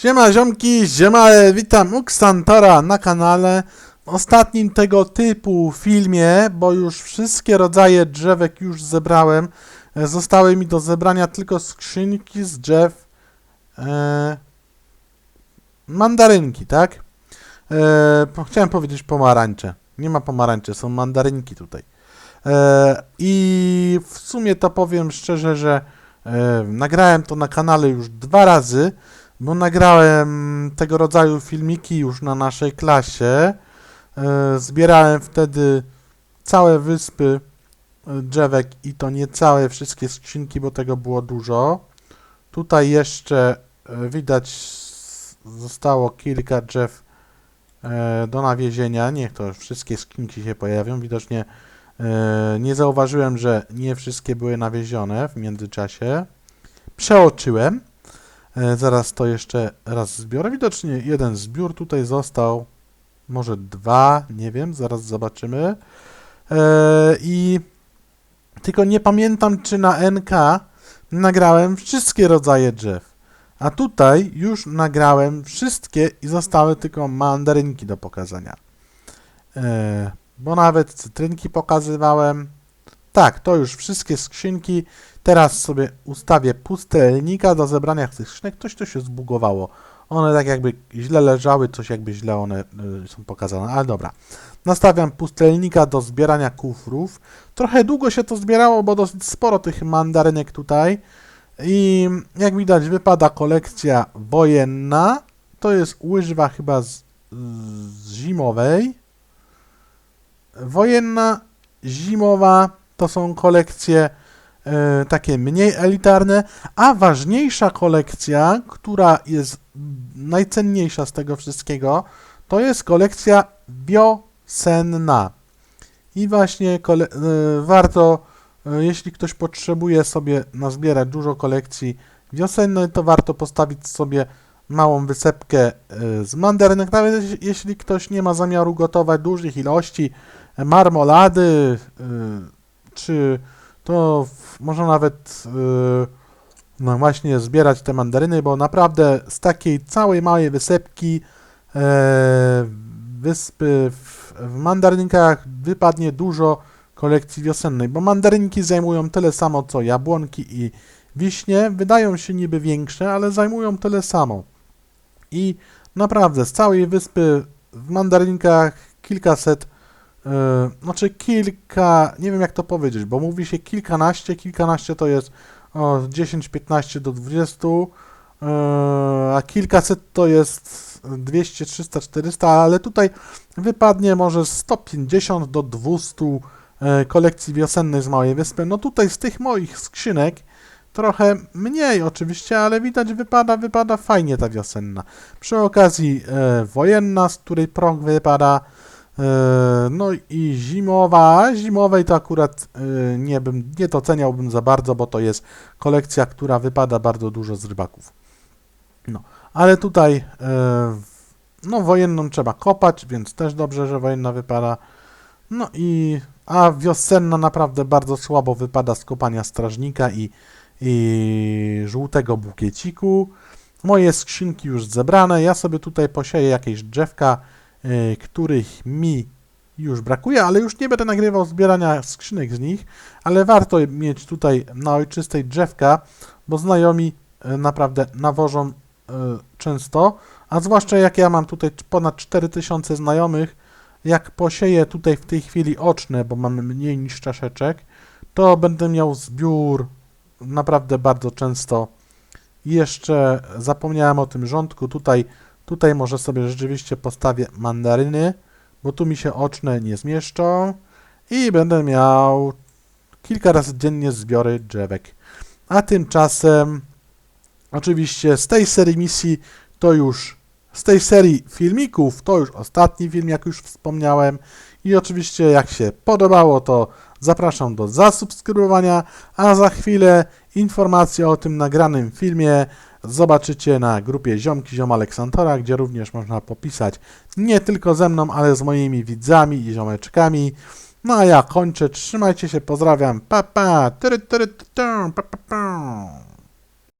Siema ziomki, siema, e, witam Uksantora na kanale. W ostatnim tego typu filmie, bo już wszystkie rodzaje drzewek już zebrałem. E, Zostały mi do zebrania tylko skrzynki z drzew e, mandarynki, tak? E, chciałem powiedzieć pomarańcze. Nie ma pomarańczy, są mandarynki tutaj. E, I w sumie to powiem szczerze, że e, nagrałem to na kanale już dwa razy, bo nagrałem tego rodzaju filmiki już na naszej klasie. E, Zbierałem wtedy całe wyspy e, drzewek i to nie całe wszystkie skrzynki, bo tego było dużo. Tutaj jeszcze e, widać zostało kilka drzew do nawiezienia. Niech to wszystkie skrzynki się pojawią. Widocznie nie zauważyłem, że nie wszystkie były nawiezione w międzyczasie. Przeoczyłem. E, Zaraz to jeszcze raz zbiorę. Widocznie jeden zbiór tutaj został, może dwa, nie wiem, zaraz zobaczymy. E, I tylko nie pamiętam, czy na NK nagrałem wszystkie rodzaje drzew. A tutaj już nagrałem wszystkie i zostały tylko mandarynki do pokazania. E, Bo nawet cytrynki pokazywałem. Tak, to już wszystkie skrzynki. Teraz sobie ustawię pustelnika do zebrania tych skrzynek. Coś to się zbugowało. One tak jakby źle leżały, coś jakby źle one y, są pokazane, ale dobra. Nastawiam pustelnika do zbierania kufrów. Trochę długo się to zbierało, bo dosyć sporo tych mandarynek tutaj. I jak widać wypada kolekcja wojenna. To jest łyżwa chyba z, z zimowej. Wojenna, zimowa to są kolekcje e, takie mniej elitarne, a ważniejsza kolekcja, która jest najcenniejsza z tego wszystkiego, to jest kolekcja wiosenna. I właśnie kole- e, warto, e, jeśli ktoś potrzebuje sobie nazbierać dużo kolekcji wiosennej, to warto postawić sobie małą wysepkę z mandarynek, nawet jeśli- ktoś nie ma zamiaru gotować dużych ilości marmolady, czy to można nawet e, no właśnie zbierać te mandaryny, bo naprawdę z takiej całej małej wysepki e, wyspy w, w mandarynkach wypadnie dużo kolekcji wiosennej, bo mandarynki zajmują tyle samo co jabłonki i wiśnie, wydają się niby większe, ale zajmują tyle samo. I naprawdę z całej wyspy w mandarynkach kilkaset Yy, znaczy kilka, nie wiem jak to powiedzieć, bo mówi się kilkanaście, kilkanaście to jest o 10, 15 do 20, yy, a kilkaset to jest 200, 300, 400, ale tutaj wypadnie może 150 do 200 yy, kolekcji wiosennej z Małej Wyspy. No tutaj z tych moich skrzynek trochę mniej oczywiście, ale widać wypada, wypada fajnie ta wiosenna. Przy okazji yy, wojenna, z której prąg wypada, E, No i zimowa, zimowej to akurat e, nie bym, nie doceniałbym za bardzo, bo to jest kolekcja, która wypada bardzo dużo z rybaków. No, ale tutaj e, no wojenną trzeba kopać, więc też dobrze, że wojenna wypada. No i a wiosenna naprawdę bardzo słabo wypada z kopania strażnika i, i żółtego bukieciku. Moje skrzynki już zebrane, ja sobie tutaj posieję jakieś drzewka, których mi już brakuje, ale już nie będę nagrywał zbierania skrzynek z nich, ale warto mieć tutaj na ojczystej drzewka, bo znajomi y, naprawdę nawożą y, często, a zwłaszcza jak ja mam tutaj ponad 4000 znajomych, jak posieję tutaj w tej chwili oczne, bo mamy mniej niż czaszeczek, to będę miał zbiór naprawdę bardzo często. Jeszcze zapomniałem o tym rządku, tutaj Tutaj może sobie rzeczywiście postawię mandaryny, bo tu mi się oczne nie zmieszczą i będę miał kilka razy dziennie zbiory drzewek. A tymczasem oczywiście z tej serii misji to już z tej serii filmików to już ostatni film, jak już wspomniałem. I oczywiście jak się podobało, to zapraszam do zasubskrybowania, a za chwilę informacje o tym nagranym filmie zobaczycie na grupie Ziomki Ziom Aleksantora, gdzie również można popisać nie tylko ze mną, ale z moimi widzami i ziomeczkami. No a ja kończę, trzymajcie się, pozdrawiam, pa pa, tyry, tyry, ty, ty, pa, pa, pa.